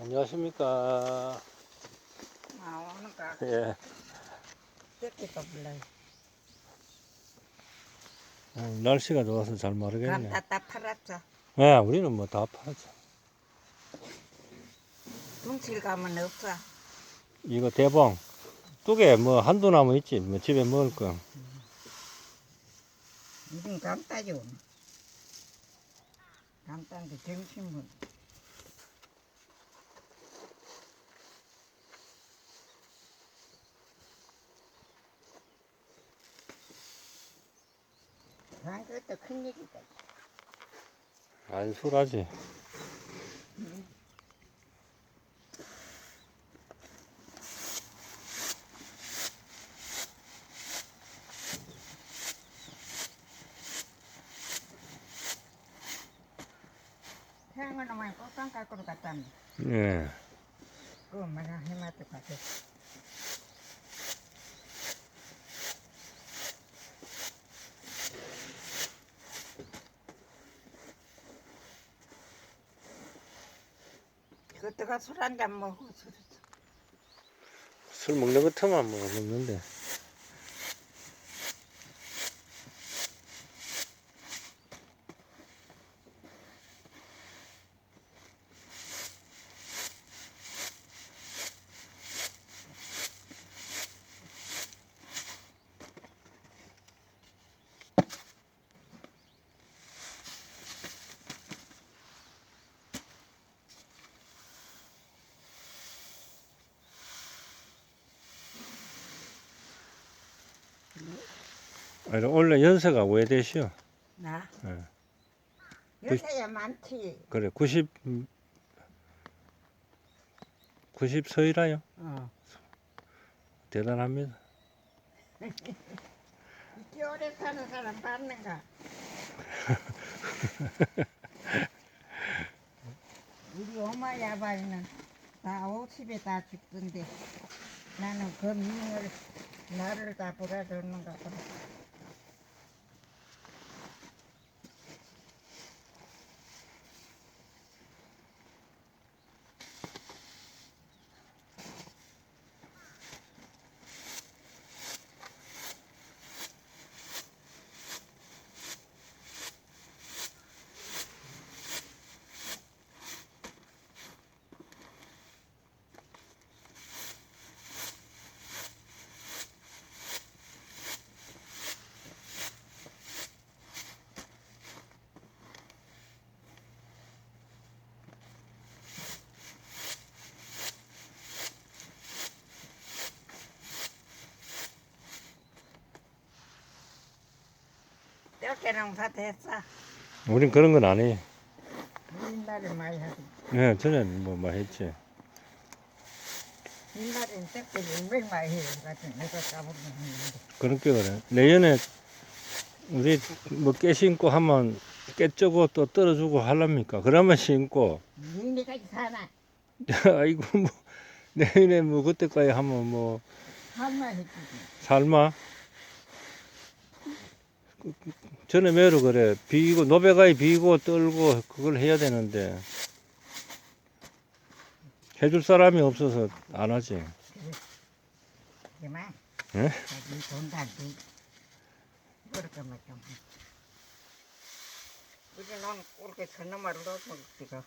안녕하십니까. 나오는가 예. 뜯기도 불러요. 오늘 날씨가 좋아서 잘 그럼 모르겠네. 다 다 팔았죠. 예, 우리는 뭐 다 팔았죠. 둥칠 가면 없어. 이거 대봉. 뚝에 뭐 한두 나무 있지. 뭐 집에 먹을 거. 이건 감따죠. 감따는데 정신문. 난 그것도 큰 얘기다. 안술하지. 태양을 오면 꽃감 깎으러 갔다. 예. 그거 마냥 해마도 가서. 그것도가 술 한 잔 먹고 술. 술 먹는 것 틈만 뭐 먹는데. 아니, 원래 연세가 왜 되시오? 나? 예. 요새야 많지. 그래, 90, 90 서이라요? 어. 대단합니다. 이렇게 오래 사는 사람 봤는가? 우리 엄마 야바이는 다 50에 다 죽던데 나는 그 미행을 나를 다 불어줬는가 봐. 이렇게 농사 됐어. 우린 그런 건 아니에요. 옛날에 많이 하지. 예, 전엔 뭐, 뭐 했지. 옛날엔 떡도 얼마나 많이 해가지고 내가 까먹었는데. 그렇게 그래. 내년에 우리 뭐깨 심고 하면 깨 쩌고 또 떨어주고 할랍니까? 그러면 심고, 니네까지 사나? 아이고, 뭐, 내년에 뭐 그때까지 하면 뭐, 한마 해주지. 삶아. 전에 매로 그래. 비고, 노베가이 비고 떨고 그걸 해야 되는데, 해줄 사람이 없어서 안 하지. 예? 그렇게 그렇게 지금